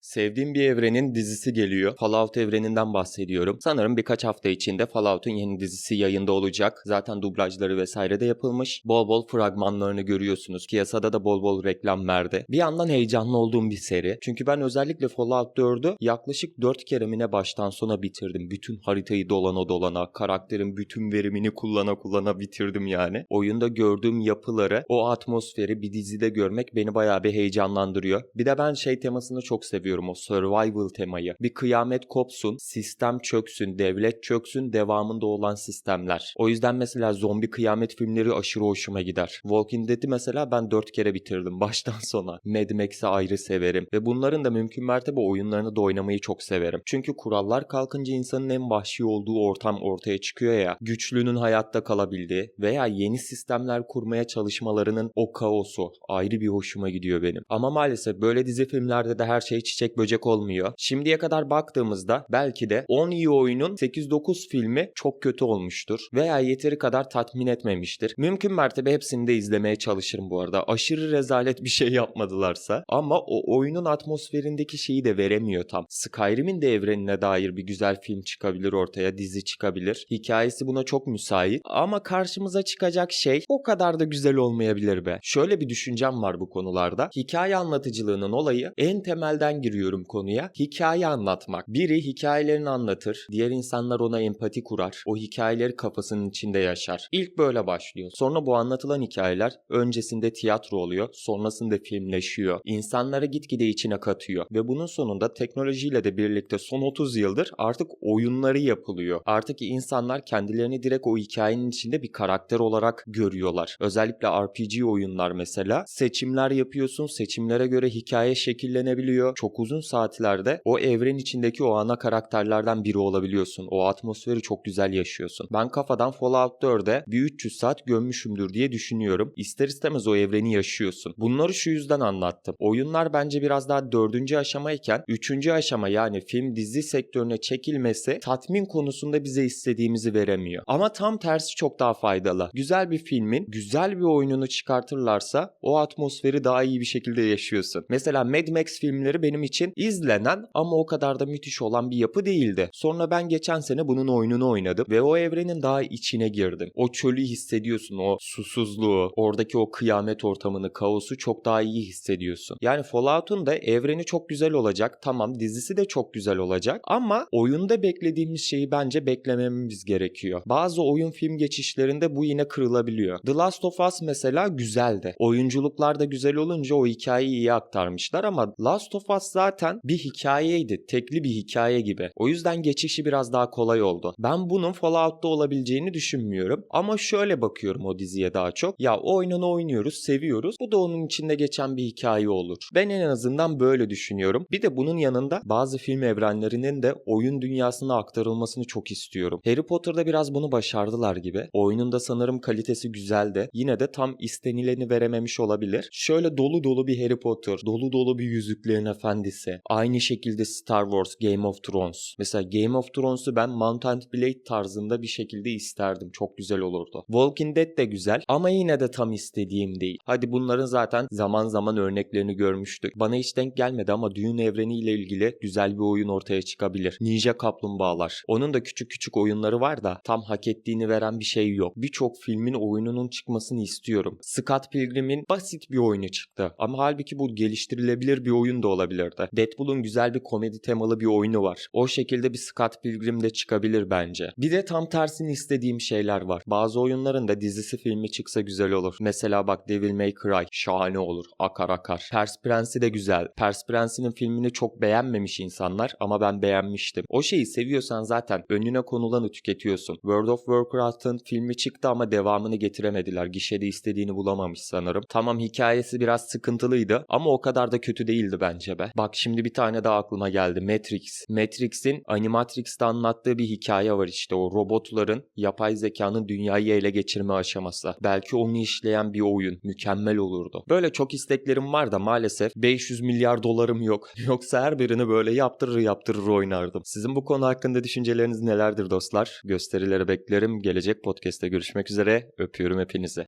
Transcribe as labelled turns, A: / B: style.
A: Sevdiğim bir evrenin dizisi geliyor. Fallout evreninden bahsediyorum. Sanırım birkaç hafta içinde Fallout'un yeni dizisi yayında olacak. Zaten dublajları vesaire de yapılmış. Bol bol fragmanlarını görüyorsunuz. Piyasada da bol bol reklam verdi. Bir yandan heyecanlı olduğum bir seri. Çünkü ben özellikle Fallout 4'ü yaklaşık 4 keremine baştan sona bitirdim. Bütün haritayı dolana dolana, karakterin bütün verimini kullana kullana bitirdim yani. Oyunda gördüğüm yapıları, o atmosferi bir dizide görmek beni bayağı bir heyecanlandırıyor. Bir de ben şey temasını çok seviyorum o survival temayı. Bir kıyamet kopsun, sistem çöksün, devlet çöksün, devamında olan sistemler. O yüzden mesela zombi kıyamet filmleri aşırı hoşuma gider. Walking Dead'i mesela ben 4 kere bitirdim baştan sona. Mad Max'i ayrı severim. Ve bunların da mümkün mertebe oyunlarını da oynamayı çok severim. Çünkü kurallar kalkınca insanın en vahşi olduğu ortam ortaya çıkıyor ya. Güçlünün hayatta kalabildiği veya yeni sistemler kurmaya çalışmalarının o kaosu ayrı bir hoşuma gidiyor benim. Ama maalesef böyle dizi filmlerde de her şey çiçek böcek olmuyor. Şimdiye kadar baktığımızda belki de 10 iyi oyunun 8-9 filmi çok kötü olmuştur veya yeteri kadar tatmin etmemiştir. Mümkün mertebe hepsini de izlemeye çalışırım bu arada. Aşırı rezalet bir şey yapmadılarsa ama o oyunun atmosferindeki şeyi de veremiyor tam. Skyrim'in de evrenine dair bir güzel film çıkabilir ortaya, dizi çıkabilir. Hikayesi buna çok müsait ama karşımıza çıkacak şey o kadar da güzel olmayabilir be. Şöyle bir düşüncem var bu konularda. Hikaye anlatıcılığının olayı en temelden giriyorum konuya. Hikaye anlatmak. Biri hikayelerini anlatır, diğer insanlar ona empati kurar. O hikayeleri kafasının içinde yaşar. İlk böyle başlıyor. Sonra bu anlatılan hikayeler öncesinde tiyatro oluyor, sonrasında filmleşiyor. İnsanları gitgide içine katıyor ve bunun sonunda teknolojiyle de birlikte son 30 yıldır artık oyunları yapılıyor. Artık insanlar kendilerini direkt o hikayenin içinde bir karakter olarak görüyorlar. Özellikle RPG oyunlar mesela seçimler yapıyorsun, seçimlere göre hikaye şekillenebiliyor. Çok uzun saatlerde o evren içindeki o ana karakterlerden biri olabiliyorsun. O atmosferi çok güzel yaşıyorsun. Ben kafadan Fallout 4'e bir 300 saat gömmüşümdür diye düşünüyorum. İster istemez o evreni yaşıyorsun. Bunları şu yüzden anlattım. Oyunlar bence biraz daha dördüncü aşamayken üçüncü aşama yani film dizi sektörüne çekilmesi tatmin konusunda bize istediğimizi veremiyor. Ama tam tersi çok daha faydalı. Güzel bir filmin güzel bir oyununu çıkartırlarsa o atmosferi daha iyi bir şekilde yaşıyorsun. Mesela Mad Max filmleri benim için izlenen ama o kadar da müthiş olan bir yapı değildi. Sonra ben geçen sene bunun oyununu oynadım ve o evrenin daha içine girdim. O çölü hissediyorsun, o susuzluğu, oradaki o kıyamet ortamını, kaosu çok daha iyi hissediyorsun. Yani Fallout'un da evreni çok güzel olacak. Tamam dizisi de çok güzel olacak ama oyunda beklediğimiz şeyi bence beklememiz gerekiyor. Bazı oyun film geçişlerinde bu yine kırılabiliyor. The Last of Us mesela güzeldi. Oyunculuklar da güzel olunca o hikayeyi iyi aktarmışlar ama Last of Us zaten bir hikayeydi. Tekli bir hikaye gibi. O yüzden geçişi biraz daha kolay oldu. Ben bunun Fallout'ta olabileceğini düşünmüyorum. Ama şöyle bakıyorum o diziye daha çok. Ya o oyununu oynuyoruz, seviyoruz. Bu da onun içinde geçen bir hikaye olur. Ben en azından böyle düşünüyorum. Bir de bunun yanında bazı film evrenlerinin de oyun dünyasına aktarılmasını çok istiyorum. Harry Potter'da biraz bunu başardılar gibi. Oyunun da sanırım kalitesi güzeldi. Yine de tam istenileni verememiş olabilir. Şöyle dolu dolu bir Harry Potter, dolu dolu bir Yüzüklerin Efendisi. Aynı şekilde Star Wars, Game of Thrones. Mesela Game of Thrones'u ben Mount and Blade tarzında bir şekilde isterdim. Çok güzel olurdu. Walking Dead de güzel ama yine de tam istediğim değil. Hadi bunların zaten zaman zaman örneklerini görmüştük. Bana hiç denk gelmedi ama Dune evreniyle ilgili güzel bir oyun ortaya çıkabilir. Ninja Kaplumbağalar. Onun da küçük küçük oyunları var da tam hak ettiğini veren bir şey yok. Birçok filmin oyununun çıkmasını istiyorum. Scott Pilgrim'in basit bir oyunu çıktı. Ama halbuki bu geliştirilebilir bir oyun da olabilirdi. Deadpool'un güzel bir komedi temalı bir oyunu var. O şekilde bir Scott Pilgrim de çıkabilir bence. Bir de tam tersini istediğim şeyler var. Bazı oyunların da dizisi filmi çıksa güzel olur. Mesela bak Devil May Cry şahane olur. Akar akar. Pers Prensi de güzel. Pers Prensi'nin filmini çok beğenmemiş insanlar ama ben beğenmiştim. O şeyi seviyorsan zaten önüne konulanı tüketiyorsun. World of Warcraft'ın filmi çıktı ama devamını getiremediler. Gişede istediğini bulamamış sanırım. Tamam hikayesi biraz sıkıntılıydı ama o kadar da kötü değildi bence be. Bak şimdi bir tane daha aklıma geldi. Matrix. Matrix'in Animatrix'te anlattığı bir hikaye var işte o robotların yapay zekanın dünyayı ele geçirme aşaması. Belki onu işleyen bir oyun. Mükemmel olurdu. Böyle çok isteklerim var da maalesef 500 milyar dolarım yok. Yoksa her birini böyle yaptırır yaptırır oynardım. Sizin bu konu hakkında düşünceleriniz nelerdir dostlar? Gösterileri beklerim. Gelecek podcast'te görüşmek üzere. Öpüyorum hepinizi.